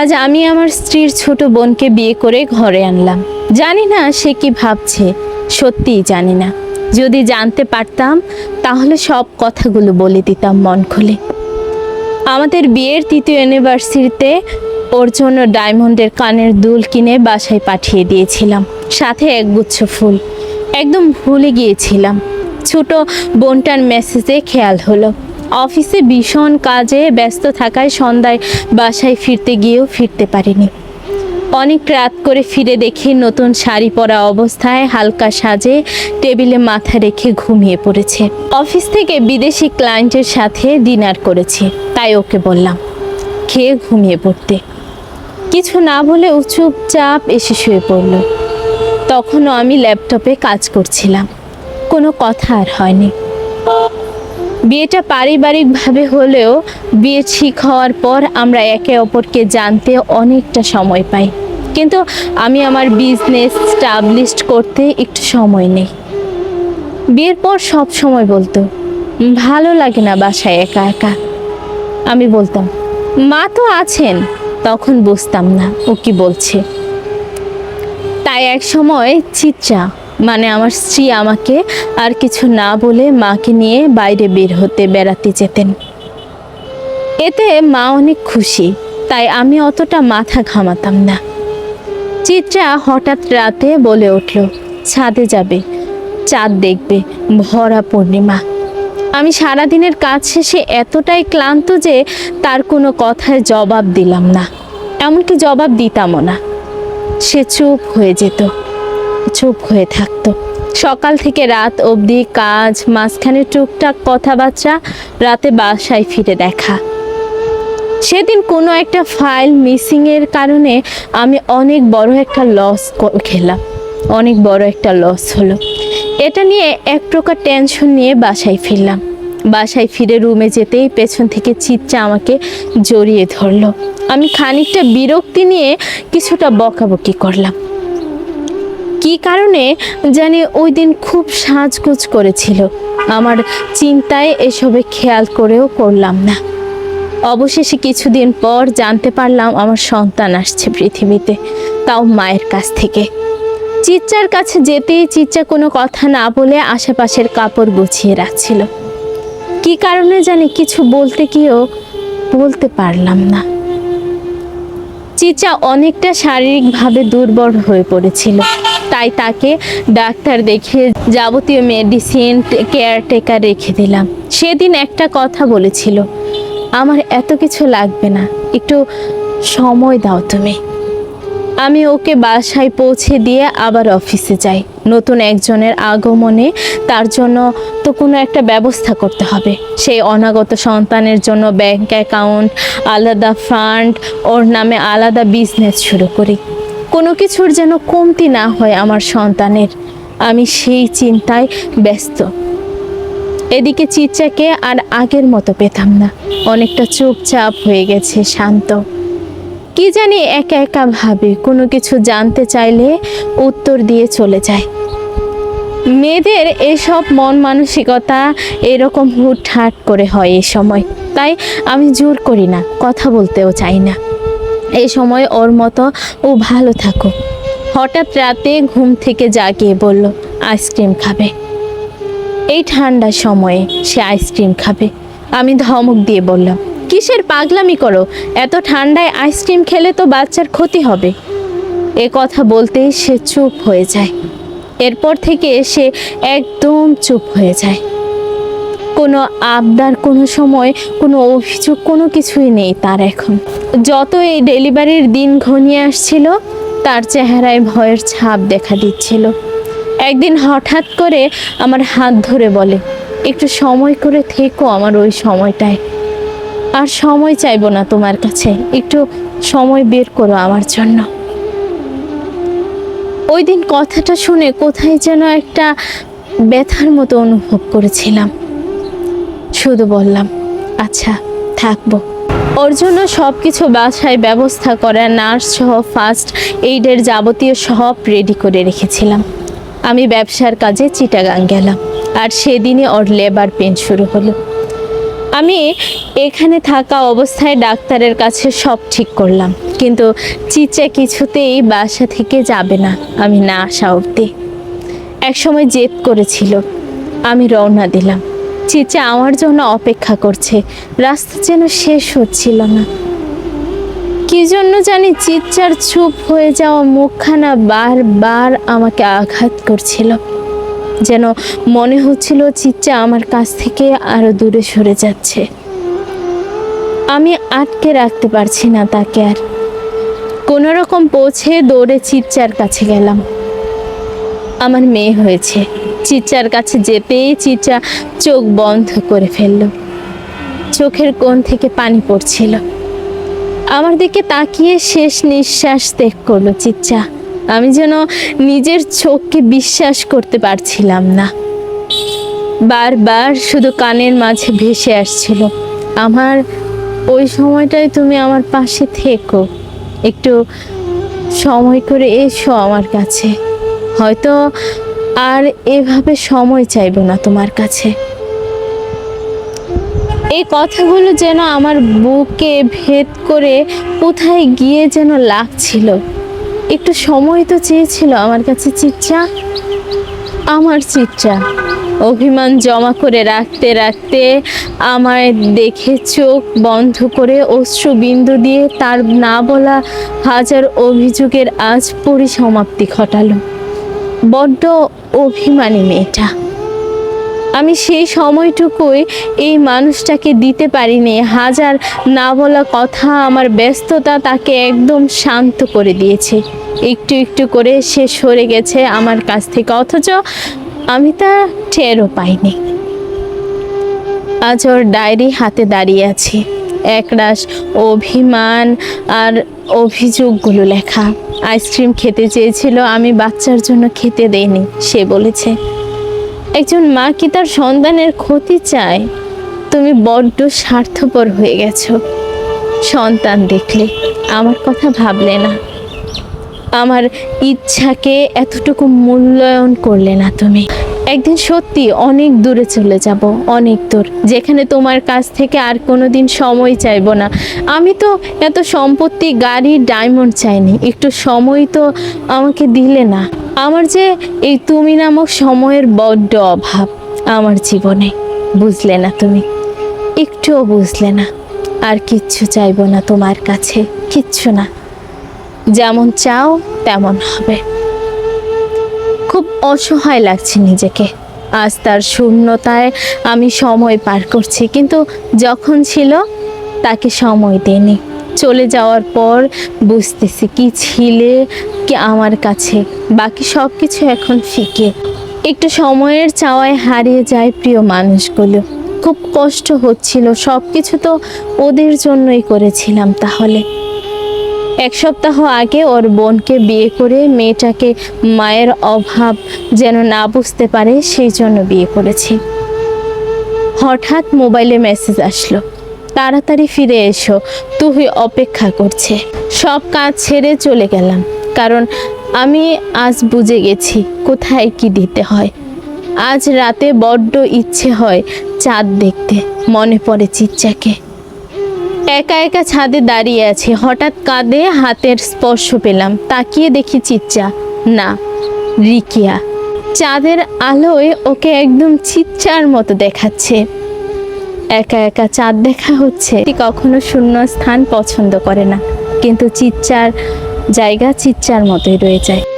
আজ আমি আমার স্ত্রীর ছোট বোনকে বিয়ে করে ঘরে আনলাম। জানি না সে কি ভাবছে, সত্যিই জানি না। যদি জানতে পারতাম, তাহলে সব কথাগুলো বলে দিতাম মন খুলে। আমাদের বিয়ের তৃতীয় ইউনিভার্সিটিতে ওর জন্য ডায়মন্ডের কানের দুল কিনে বাসায় পাঠিয়ে দিয়েছিলাম, সাথে একগুচ্ছ ফুল। একদম ভুলে গিয়েছিলাম। ছোট বোনটার মেসেজে খেয়াল হলো। অফিসে ভীষণ কাজে ব্যস্ত থাকায় সন্ধ্যায় বাসায় ফিরতে গিয়েও ফিরতে পারিনি। অনেক রাত করে ফিরে দেখি নতুন শাড়ি পরা অবস্থায় হালকা সাজে টেবিলে মাথা রেখে ঘুমিয়ে পড়েছে। অফিস থেকে বিদেশি ক্লায়েন্টের সাথে ডিনার করেছি, তাই ওকে বললাম, খেয়ে ঘুমিয়ে পড়তে। কিছু না বলে চুপচাপ এসে শুয়ে পড়ল। তখনও আমি ল্যাপটপে কাজ করছিলাম, কোনো কথা আর হয়নি। বিয়েটা পারিবারিকভাবে হলেও বিয়ে ঠিক হওয়ার পর আমরা একে অপরকে জানতে অনেকটা সময় পাই। কিন্তু আমি আমার বিজনেস স্টাবলিশড করতে একটু সময় নেই। বিয়ের পর সব সময় বলতো, ভালো লাগে না বাসায় একা একা। আমি বলতাম, মা তো আছেন। তখন বুঝতাম না ও কি বলছে। তাই এক সময় চিত্রা মানে আমার স্ত্রী আমাকে আর কিছু না বলে মাকে নিয়ে বাইরে বের হতে বেড়াতে যেতেন। এতে মা অনেক খুশি, তাই আমি অতটা মাথা ঘামাতাম না। চিত্রা হঠাৎ রাতে বলে উঠল, ছাদে যাবে, চাঁদ দেখবে, ভরা পূর্ণিমা। আমি সারাদিনের কাজ শেষে এতটাই ক্লান্ত যে তার কোনো কথায় জবাব দিলাম না, এমনকি জবাব দিতামও না। সে চুপ হয়ে যেত। চুপ হয়ে থাকতো। সকাল থেকে রাত অবধি কাজ, মাঝখানে টুকটাক কথাবার্তা, রাতে বাসায় ফিরে দেখা। সেদিন কোনো একটা ফাইল মিসিংয়ের কারণে আমি অনেক বড় একটা লস খেলাম। অনেক বড় একটা লস হলো। এটা নিয়ে এক প্রকার টেনশন নিয়ে বাসায় ফিরলাম। বাসায় ফিরে রুমে যেতেই পেছন থেকে চিৎচা আমাকে জড়িয়ে ধরলো। আমি খানিকটা বিরক্তি নিয়ে কিছুটা বকাবকি করলাম। কি কারণে জানি ওই দিন খুব সাজগোজ করেছিল। আমার চিন্তায় এসবে খেয়াল করেও করলাম না। অবশেষে কিছুদিন পর জানতে পারলাম আমার সন্তান আসছে পৃথিবীতে, তাও মায়ের কাছ থেকে। চিচ্চার কাছে যেতেই চিচ্চা কোনো কথা না বলে আশেপাশের কাপড় গুছিয়ে রাখছিল। কি কারণে জানি কিছু বলতে গিয়েও বলতে পারলাম না। চিচা অনেকটা শারীরিকভাবে দুর্বল হয়ে পড়েছিল। তাই তাকে ডাক্তার দেখে যাবতীয় মেডিসিন কেয়ারটেকার রেখে দিলাম। সেদিন একটা কথা বলেছিল, আমার এত কিছু লাগবে না, একটু সময় দাও তুমি। আমি ওকে বাসায় পৌঁছে দিয়ে আবার অফিসে যাই। নতুন একজনের আগমনে তার জন্য তো কোনো একটা ব্যবস্থা করতে হবে। সেই অনাগত সন্তানের জন্য ব্যাংক অ্যাকাউন্ট আলাদা ফান্ড ওর নামে আলাদা বিজনেস শুরু করি। কোনো কিছুর যেন কমতি না হয় আমার সন্তানের। আমি সেই চিন্তায় ব্যস্ত। এদিকে চিচ্চাকে আর আগের মতো পেতাম না। অনেকটা চুপচাপ হয়ে গেছে, শান্ত। কি জানি একা একা ভাবে, কোনো কিছু জানতে চাইলে উত্তর দিয়ে চলে যায়। মেয়েদের এসব মন মানসিকতা এরকম হুটহাট করে হয় এই সময়। তাই আমি জোর করি না, কথা বলতেও চাই না। এই সময় ওর মতো ও ভালো থাকো হঠাৎ রাতে ঘুম থেকে জাগিয়ে বলল, আইসক্রিম খাবে। এই ঠান্ডার সময়ে সে আইসক্রিম খাবে। আমি ধমক দিয়ে বললাম, কিসের পাগলামি করো? এত ঠান্ডায় আইসক্রিম খেলে তো বাচ্চার ক্ষতি হবে। এ কথা বলতেই সে চুপ হয়ে যায়। এরপর থেকে সে একদম চুপ হয়ে যায়। কোনো আবদার, কোনো সময়, কোনো অভিযোগ, কোনো কিছুই নেই তার এখন। যত এই ডেলিভারির দিন ঘনিয়ে আসছিল, তার চেহারায় ভয়ের ছাপ দেখা দিচ্ছিল। একদিন হঠাৎ করে আমার হাত ধরে বলে, একটু সময় করে থেকো আমার ওই সময়টায়। আর সময় চাইব না তোমার কাছে। একটু সময় বের করো আমার জন্য। ওই দিন কথাটা শুনে কোথায় যেন একটা ব্যথার মতো অনুভব করেছিলাম। শুধু বললাম আচ্ছা থাকব। ওর জন্য সব কিছু বাসায় ব্যবস্থা করা, নার্স সহ ফার্স্ট এইডের যাবতীয় সব রেডি করে রেখেছিলাম। আমি ব্যবসার কাজে চিটাগাং গেলাম, আর সেদিনই ওর লেবার পেন শুরু হলো। আমি এখানে থাকা অবস্থায় ডাক্তারের কাছে সব ঠিক করলাম। কিন্তু চিচা কিছুতেই বাসা থেকে যাবে না, আমি না আসা অবধি। একসময় জেদ করেছিল, আমি রওনা দিলাম। চিচা আমার জন্য অপেক্ষা করছে, রাস্তা যেন শেষ হচ্ছিল না। কি জন্য জানি চিৎচার চুপ হয়ে যাওয়া মুখখানা বারবার আমাকে আঘাত করছিল। যেন মনে হচ্ছিল চিচ্চা আমার কাছ থেকে আরও দূরে সরে যাচ্ছে। আমি আটকে রাখতে পারছি না তাকে আর। কোনো রকম পৌঁছে দৌড়ে চিচ্চার কাছে গেলাম। আমার মেয়ে হয়েছে। চিচ্চার কাছে যেতেই চিচ্চা চোখ বন্ধ করে ফেলল। চোখের কোণ থেকে পানি পড়ছিল। আমার দিকে তাকিয়ে শেষ নিঃশ্বাস ত্যাগ করল চিচ্চা। আমি যেন নিজের চোখকে বিশ্বাস করতে পারছিলাম না। বারবার শুধু কানের মাঝে ভেসে আসছিল। আমার ওই সময়টায় তুমি আমার পাশে থেকো। একটু সময় করে এসো আমার কাছে। হয়তো আর এভাবে সময় চাইব না তোমার কাছে। এই কথাগুলো যেন আমার বুকে ভেদ করে কোথায় গিয়ে যেন লাগছিল। একটু সময় তো চেয়েছিল আমার কাছে চিচ্চা, আমার চিচ্চা। অভিমান জমা করে রাখতে রাখতে আমায় দেখে চোখ বন্ধ করে অশ্রু বিন্দু দিয়ে তার না বলা হাজার অভিযোগের আজ পরিসমাপ্তি ঘটালো। বড্ড অভিমানী মেয়েটা। আমি সেই সময়টুকুই এই মানুষটাকে দিতে পারিনি। হাজার না বলা কথা আমার ব্যস্ততা তাকে একদম শান্ত করে দিয়েছে। একটু একটু করে সে সরে গেছে আমার কাছ থেকে, অথচ আমি তা টেরও পাইনি। আজ ওর ডায়েরি হাতে দাঁড়িয়ে আছি। একরাশ অভিমান আর অভিযোগগুলো লেখা। আইসক্রিম খেতে চেয়েছিল, আমি বাচ্চার জন্য খেতে দেইনি, সে বলেছে। একজন মা কি তার সন্তানের ক্ষতি চায়? তুমি বড্ড স্বার্থপর হয়ে গেছ। সন্তান দেখলে আমার কথা ভাবলে না। আমার ইচ্ছাকে এতটুকু মূল্যায়ন করলে না তুমি। একদিন সত্যি অনেক দূরে চলে যাব, অনেক দূর, যেখানে তোমার কাছ থেকে আর কোনো দিন সময় চাইব না। আমি তো এত সম্পত্তি, গাড়ি ডায়মন্ড চাইনি, একটু সময় তো আমাকে দিলে না। আমার যে এই তুমি নামক সময়ের বড্ড অভাব আমার জীবনে, বুঝলে না তুমি? একটুও বুঝলে না, আর কিচ্ছু চাইব না তোমার কাছে, কিচ্ছু না। যেমন চাও, তেমন হবে। খুব অসহায় লাগছে নিজেকে। আজ তার শূন্যতায় আমি সময় পার করছি, কিন্তু যখন ছিল তাকে সময় দেনি চলে যাওয়ার পর বুঝতেছি কি ছিলে, কি আমার কাছে। বাকি সব কিছু এখন ফিকে। একটু সময়ের চাওয়ায় হারিয়ে যায় প্রিয় মানুষগুলো। খুব কষ্ট হচ্ছিল সব কিছু তো ওদের জন্যই করেছিলাম তাহলে। এক সপ্তাহ আগে ওর বোনকে বিয়ে করে মেয়েটাকে মায়ের অভাব যেন না বুঝতে পারে, সেই জন্য বিয়ে করেছি। হঠাৎ মোবাইলে মেসেজ আসলো। তাড়াতাড়ি ফিরে এসো, তুই অপেক্ষা করছে। সব কাজ ছেড়ে চলে গেলাম, কারণ আমি আজ বুঝে গেছি কোথায় কি দিতে হয়। আজ রাতে বড্ড ইচ্ছে হয় চাঁদ দেখতে, মনে পড়ে চিচ্চাকে। একা একা ছাদে দাঁড়িয়ে আছে। হঠাৎ কাঁধে হাতের স্পর্শ পেলাম। তাকিয়ে দেখি চিচ্চা। না, রিকিয়া। চাঁদের আলোয় ওকে একদম চিচ্চার মতো দেখাচ্ছে। একা একা চাঁদ দেখা হচ্ছে। কখনো শূন্য স্থান পছন্দ করে না। কিন্তু চিচ্চার জায়গা চিচ্চার মতোই রয়ে যায়।